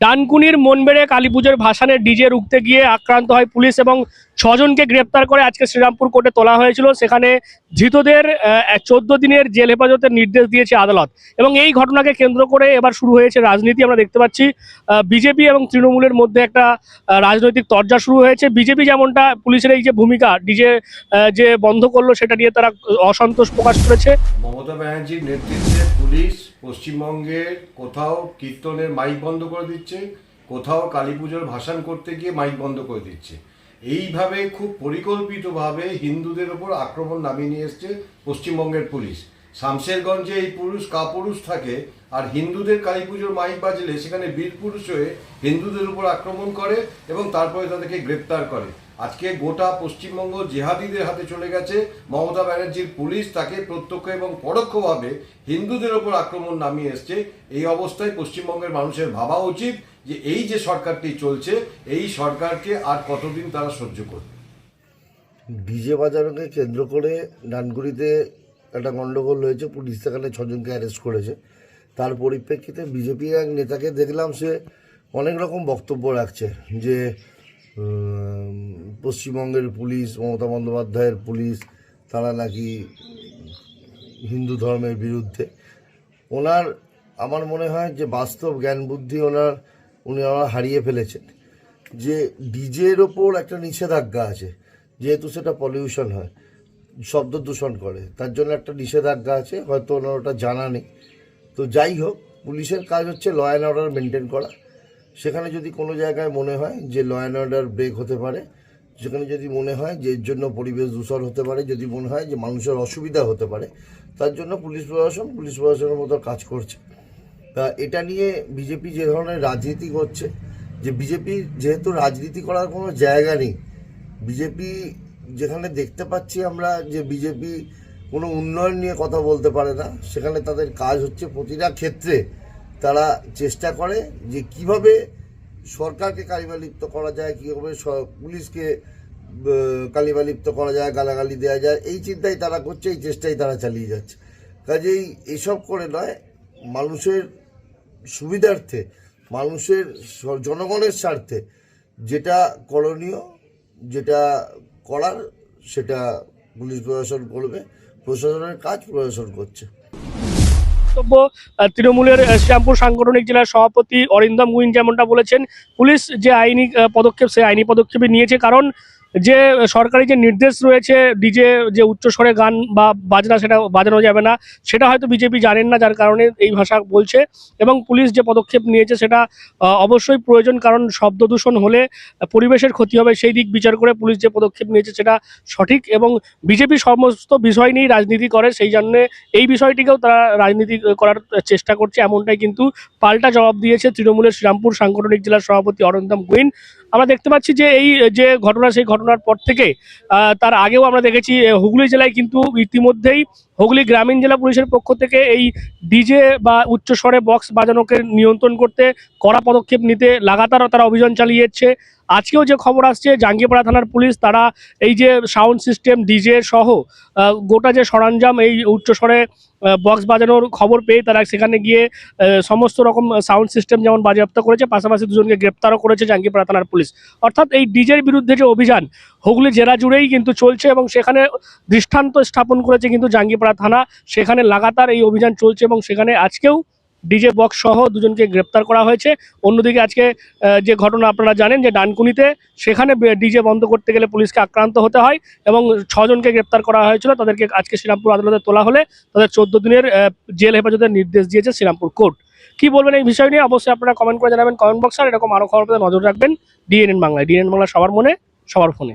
ডানকুনির মনবেড়ে কালী পুজোর ভাসানে ডিজে রুখতে গিয়ে আক্রান্ত হয় পুলিশ এবং ছজনকে গ্রেপ্তার করে আজকে শ্রীরামপুর কোর্টে তোলা হয়েছিল। সেখানে ধৃতদের চোদ্দ দিনের জেল হেফাজতের নির্দেশ দিয়েছে আদালত। এবং এই ঘটনাকে কেন্দ্র করে এবার শুরু হয়েছে রাজনীতি। আমরা দেখতে পাচ্ছি বিজেপি এবং তৃণমূলের মধ্যে একটা রাজনৈতিক তরজা শুরু হয়েছে। বিজেপি যেমনটা পুলিশের এই যে ভূমিকা, ডিজে যে বন্ধ করল, সেটা নিয়ে তারা অসন্তোষ প্রকাশ করেছে। মমতা ব্যানার্জির নেতৃত্বে পুলিশ পশ্চিমবঙ্গে কোথাও কীর্তনের মাইক বন্ধ করে দিচ্ছে, কোথাও কালী পুজোর ভাষণ করতে গিয়ে মাইক বন্ধ করে দিচ্ছে। এইভাবে খুব পরিকল্পিতভাবে হিন্দুদের ওপর আক্রমণ নামিয়ে নিয়ে এসছে পশ্চিমবঙ্গের পুলিশ। শামশেরগঞ্জে এই পুরুষ কাপুরুষ থাকে আর হিন্দুদের কালী পুজোর মাইক বাজলে সেখানে বীর পুরুষ হয়ে হিন্দুদের উপর আক্রমণ করে এবং তারপরে তাদেরকে গ্রেপ্তার করে। আজকে গোটা পশ্চিমবঙ্গ জেহাদিদের হাতে চলে গেছে। মমতা ব্যানার্জির পুলিশ তাকে প্রত্যক্ষ এবং পরোক্ষভাবে হিন্দুদের ওপর আক্রমণ নামিয়ে এসছে। এই অবস্থায় পশ্চিমবঙ্গের মানুষের ভাবা উচিত যে এই যে সরকারটি চলছে, এই সরকারকে আর কতদিন তারা সহ্য করবে? ডিজে বাজারকে কেন্দ্র করে ডানগুড়িতে একটা গন্ডগোল হয়েছে। পুলিশ সেখানে ছজনকে অ্যারেস্ট করেছে। তার পরিপ্রেক্ষিতে বিজেপি এক নেতাকে দেখলাম সে অনেক রকম বক্তব্য রাখছে যে পশ্চিমবঙ্গের পুলিশ, মমতা বন্দ্যোপাধ্যায়ের পুলিশ, তারা নাকি হিন্দু ধর্মের বিরুদ্ধে। ওনার, আমার মনে হয় যে বাস্তব জ্ঞান বুদ্ধি ওনার, উনি ওনারা হারিয়ে ফেলেছেন। যে ডিজের ওপর একটা নিষেধাজ্ঞা আছে, যেহেতু সেটা পলিউশন হয়, শব্দ দূষণ করে, তার জন্য একটা নিষেধাজ্ঞা আছে, হয়তো ওনার ওটা জানা নেই। তো যাই হোক, পুলিশের কাজ হচ্ছে ল অ্যান্ড অর্ডার মেনটেন করা। সেখানে যদি কোনো জায়গায় মনে হয় যে ল অ্যান্ড অর্ডার ব্রেক হতে পারে, সেখানে যদি মনে হয় যে এর জন্য পরিবেশ দূষণ হতে পারে, যদি মনে হয় যে মানুষের অসুবিধা হতে পারে, তার জন্য পুলিশ প্রশাসন পুলিশ প্রশাসনের মতো কাজ করছে। তা এটা নিয়ে বিজেপি যে ধরনের রাজনীতি করছে, যে বিজেপি যেহেতু রাজনীতি করার কোনো জায়গা নেই বিজেপি যেখানে দেখতে পাচ্ছি আমরা যে বিজেপি কোনো উন্নয়ন নিয়ে কথা বলতে পারে না। সেখানে তাদের কাজ হচ্ছে প্রতিটা ক্ষেত্রে তারা চেষ্টা করে যে কীভাবে সরকারকে কালিমালিপ্ত করা যায়, কীভাবে পুলিশকে কালিমালিপ্ত করা যায়, গালাগালি দেওয়া যায়। এই চিন্তাই তারা করছে, এই চেষ্টাই তারা চালিয়ে যাচ্ছে। কাজেই এসব করে নয়, মানুষের সুবিধার্থে, মানুষের জনগণের স্বার্থে যেটা করণীয়, যেটা করার, সেটা পুলিশ প্রশাসন করবে। প্রশাসনের কাজ প্রশাসন করছে। তৃণমূলের শ্যামপুর সাংগঠনিক জেলার সভাপতি অরিন্দম গুইন যেমনটা বলেছেন, পুলিশ যে আইনি পদক্ষেপ, সে আইনি পদক্ষেপে নিয়েছে, কারণ যে সরকারি যে নির্দেশ রয়েছে ডিজে যে উচ্চস্বরে গান বা বাজনা সেটা বাজানো যাবে না, সেটা হয়তো বিজেপি জানেন না, যার কারণে এই ভাষা বলছে এবং পুলিশ যে পদক্ষেপ নিয়েছে সেটা অবশ্যই প্রয়োজন, কারণ শব্দ দূষণ হলে পরিবেশের ক্ষতি হবে, সেই দিক বিচার করে পুলিশ যে পদক্ষেপ নিয়েছে সেটা সঠিক এবং বিজেপি সমস্ত বিষয় নিয়েই রাজনীতি করে, সেই জন্যে এই বিষয়টিকেও তারা রাজনীতি করার চেষ্টা করছে, এমনটাই কিন্তু পাল্টা জবাব দিয়েছে তৃণমূলের শ্রীরামপুর সাংগঠনিক জেলার সভাপতি অরিন্দম গুইন। আমরা দেখতে পাচ্ছি যে এই, যে ঘটনা, সেই ঘটনার পর থেকে তার আগেও আমরা দেখেছি হুগলি জেলায় কিন্তু ইতিমধ্যেই হুগলি গ্রামীণ জেলা পুলিশের পক্ষ থেকে এই ডিজে বা উচ্চস্বরে বক্স বাজানোকে নিয়ন্ত্রণ করতে কড়া পদক্ষেপ নিতে লাগাতার তারা অভিযান চালিয়ে যাচ্ছে আজকেও যে খবর আসছে, জাঙ্গিপাড়া থানার পুলিশ তারা এই যে সাউন্ড সিস্টেম, ডিজে সহ গোটা যে সরঞ্জাম এই উচ্চস্বরে বক্স বাজানোর খবর পেয়ে তারা সেখানে গিয়ে সমস্ত রকম সাউন্ড সিস্টেম যেমন বাজেয়াপ্ত করেছে, পাশাপাশি দুজনকে গ্রেপ্তারও করেছে জাঙ্গিপাড়া থানার পুলিশ। অর্থাৎ এই ডিজের বিরুদ্ধে যে অভিযান, হুগলি জেলা জুড়েই কিন্তু চলছে এবং সেখানে দৃষ্টান্ত স্থাপন করেছে কিন্তু জাঙ্গিপাড়া থানা। সেখানে লাগাতার এই অভিযান চলছে এবং সেখানে আজকেও ডিজে বক্স সহ দুজনকে গ্রেপ্তার করা হয়েছে। অন্যদিকে আজকে যে ঘটনা আপনারা জানেন যে ডানকুনিতে সেখানে ডিজে বন্ধ করতে গেলে পুলিশকে আক্রান্ত হতে হয় এবং ছজনকে গ্রেপ্তার করা হয়েছিল। তাদেরকে আজকে শ্রীরামপুর আদালতে তোলা হলে তাদের চোদ্দ দিনের জেল হেফাজতের নির্দেশ দিয়েছে শ্রীরামপুর কোর্ট। কি বলবেন এই বিষয় নিয়ে? অবশ্যই আপনারা কমেন্ট করে জানাবেন কমেন্ট বক্স। আর এরকম আরও খবর নজর রাখবেন ডিএনএন বাংলায়। ডিএনএন বাংলা সবার মনে, সবার ফোনে।